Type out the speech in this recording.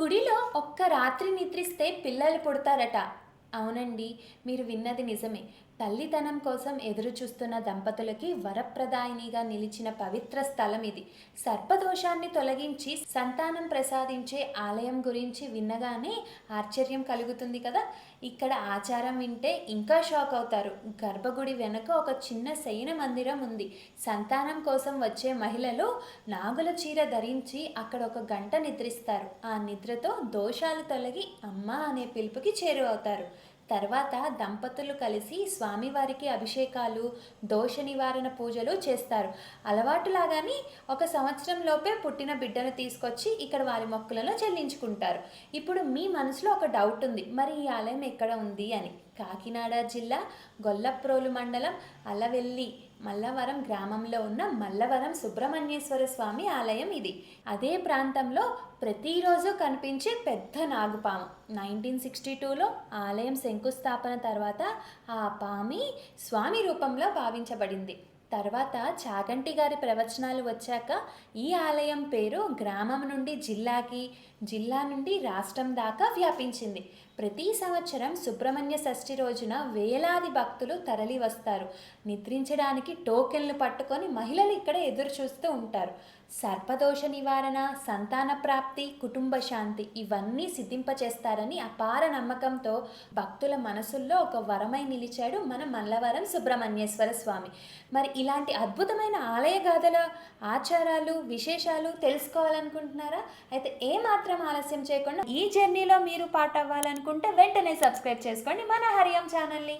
గుడిలో ఒక్క రాత్రి నిద్రిస్తే పిల్లలు పుడతారట. అవునండి మీరు విన్నది నిజమే. తల్లితనం కోసం ఎదురు చూస్తున్న దంపతులకి వరప్రదాయినిగా నిలిచిన పవిత్ర స్థలం ఇది. సర్పదోషాన్ని తొలగించి సంతానం ప్రసాదించే ఆలయం గురించి విన్నగానే ఆశ్చర్యం కలుగుతుంది కదా. ఇక్కడ ఆచారం వింటే ఇంకా షాక్ అవుతారు. గర్భగుడి వెనుక ఒక చిన్న శయన మందిరం ఉంది. సంతానం కోసం వచ్చే మహిళలు నాగుల చీర ధరించి అక్కడ ఒక గంట నిద్రిస్తారు. ఆ నిద్రతో దోషాలు తొలగి అమ్మ అనే పిలుపుకి చేరువవుతారు. తర్వాత దంపతులు కలిసి స్వామివారికి అభిషేకాలు దోష నివారణ పూజలు చేస్తారు. అలవాటులాగానే ఒక సంవత్సరం లోపే పుట్టిన బిడ్డను తీసుకొచ్చి ఇక్కడ వారి మొక్కులను చెల్లించుకుంటారు. ఇప్పుడు మీ మనసులో ఒక డౌట్ ఉంది. మరి ఈ ఆలయం ఎక్కడ ఉంది అని. కాకినాడ జిల్లా గొల్లప్రోలు మండలం అలవెల్లి మల్లవరం గ్రామంలో ఉన్న మల్లవరం సుబ్రహ్మణ్యేశ్వర స్వామి ఆలయం ఇది. అదే ప్రాంతంలో ప్రతిరోజు కనిపించే పెద్ద నాగుపాము. నైన్టీన్ సిక్స్టీ టూలో ఆలయం శంకుస్థాపన తర్వాత ఆ పామి స్వామి రూపంలో భావించబడింది. తర్వాత చాగంటి గారి ప్రవచనాలు వచ్చాక ఈ ఆలయం పేరు గ్రామం నుండి జిల్లాకి జిల్లా నుండి రాష్ట్రం దాకా వ్యాపించింది. ప్రతి సంవత్సరం సుబ్రహ్మణ్య షష్ఠి రోజున వేలాది భక్తులు తరలి వస్తారు నిద్రించడానికి టోకెన్లు పట్టుకొని మహిళలు ఇక్కడ ఎదురు చూస్తూ ఉంటారు. సర్పదోష నివారణ సంతాన ప్రాప్తి కుటుంబ శాంతి ఇవన్నీ సిద్ధింపచేస్తారని అపార నమ్మకంతో భక్తుల మనసుల్లో ఒక వరమై నిలిచాడు మన మల్లవరం సుబ్రహ్మణ్యేశ్వర స్వామి. మరి ఇలాంటి అద్భుతమైన ఆలయ గాథల ఆచారాలు విశేషాలు తెలుసుకోవాలనుకుంటున్నారా? అయితే ఏ మాత్రం ఆలస్యం చేయకుండా ఈ జర్నీలో మీరు పాట అవ్వాలనుకుంటే వెంటనే సబ్స్క్రైబ్ చేసుకోండి మన హరియం ఛానల్ని.